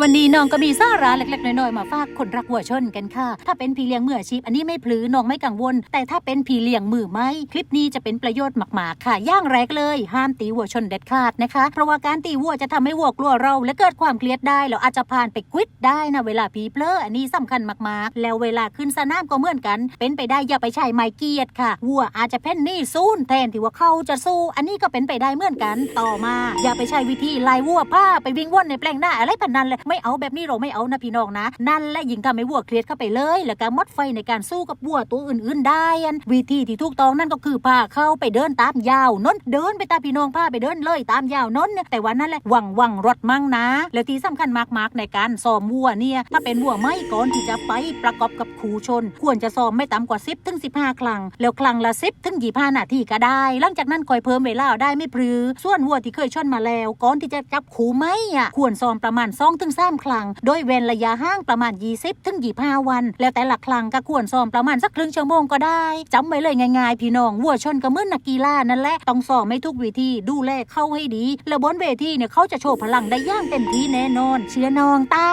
วันนี้น้องก็มีสาระเล็กๆ น้อยๆ มาฝากคนรักวัวชนกันค่ะ ถ้าเป็นพี่เลี้ยงมืออาชีพ อันนี้ไม่พลือน้องไม่กังวล แต่ถ้าเป็นพี่เลี้ยงมือไม่คลิปนี้จะเป็นประโยชน์มากๆ ค่ะ ย่างแรกเลย ห้ามตีวัวชนเด็ดขาดนะคะ เพราะว่าการตีวัวจะทำให้วัวกลัวเรา และเกิดความเครียดได้แล้วอาจจะผ่านไปควิดได้นะเวลาผีเปลออันนี้สำคัญมากๆ แล้วเวลาขึ้นสนามก็เหมือนกัน เป็นไปได้อย่าไปใช้ไม้เกียร์ค่ะวัวอาจจะเพ่นนี่ซูนแทนที่ว่าเขาจะสู้ อันนี้ก็เป็นไปได้เหมือนกัน ต่อมา อย่าไปใช้วิธีไล่วัวผ้าไปวิ่งว่อนในแปลงหน้าอะไรพันนั้นเลยไม่เอาแบบนี้เราไม่เอานะพี่น้องนะ นั่นและยิ่งทำให้วัวเครียดเข้าไปเลย แล้วก็หมดไฟในการสู้กับวัวตัวอื่น ๆ ได้อันวิธีที่ถูกต้องนั่นก็คือพาเข้าไปเดินตามยาวนนเดินไปตามพี่น้องพาไปเดินเลยตามยาวนนเนี่ยแต่วันนั้นแหละหวังหวังรถมั่งนะ แล้วที่สำคัญมากๆในการซ้อมวัวเนี่ยถ้าเป็นวัวไม่ก่อนที่จะไปประกอบกับขู่ชน ควรจะซ้อมไม่ต่ำกว่า 10ถึง15 ครั้งแล้วครั้งละ 10ถึง25นาทีก็ได้ หลังจากนั้นคอยเพิ่มเวลาได้ไม่พลือส่วนวัวที่เคยชนมาแล้วก่อนที่จะจับขู่ไม่อะควรซ้อมประมาณ2ถึง3ครั้งโดยเว้นระยะห่างประมาณ 20 ถึง 25 วัน แล้วแต่ละครั้งก็ควรซ้อมประมาณสักครึ่งชั่วโมงก็ได้จำไว้เลยง่ายๆ พี่น้องวัวชนกับมือนนักกีฬานั่นแหละต้องซ้อมไม่ทุกวิธีดูแลเข้าให้ดี แล้วบนเวทีเนี่ยเขาจะโชว์พลังได้ย่างเต็มที่แน่นอน เชื่อน้องตา